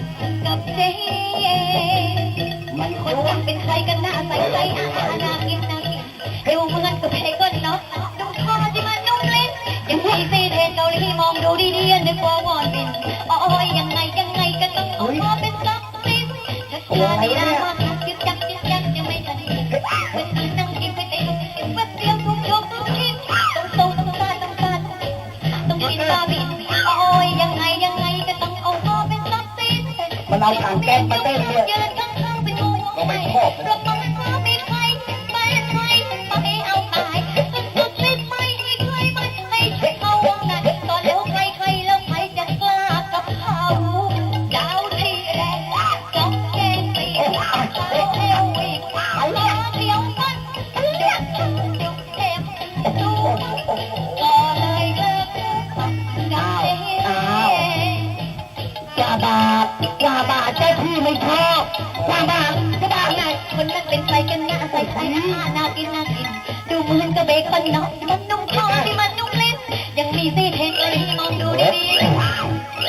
กกับเจ๊มันคนจังเป็นใครกันหน้าใสใสอาอารนากินนากินดูเหมือนกับเพก็เนาะดูคอที่มันนุ่มลิ้นยังไมีซีเทนเกาหลีมองดูดีๆนึกว่าวอนบินอ้ยยังไงยังไงก็ต้องออกมาเป็นซับซิสชักชาดีนะมากยึกยักยึกยักยังไม่ทันเห็นวันนี้นั่งกินไปเต็มแป๊บเดียวทุกยกทุกชิ้นต้องโตต้องตาต้องตาต้องกินบาบิน สมันเอาถังแก๊สมาเต้นด้วยยืนข้างๆเป็นงูก็ไม่ชอบ กาบาทกาบาดเจ้าที่ไม่ชอบกาบาดกาบาดไงคนนั้นเป็นใครกันหน้าใส่ใส่หน้าน่ากินน่ากิน ดูเหมือนกับเบคอนเนาะมันนุ่มคอที่มันนุ่มลิ้นยังมีซีเทนเลยมองดูดีๆ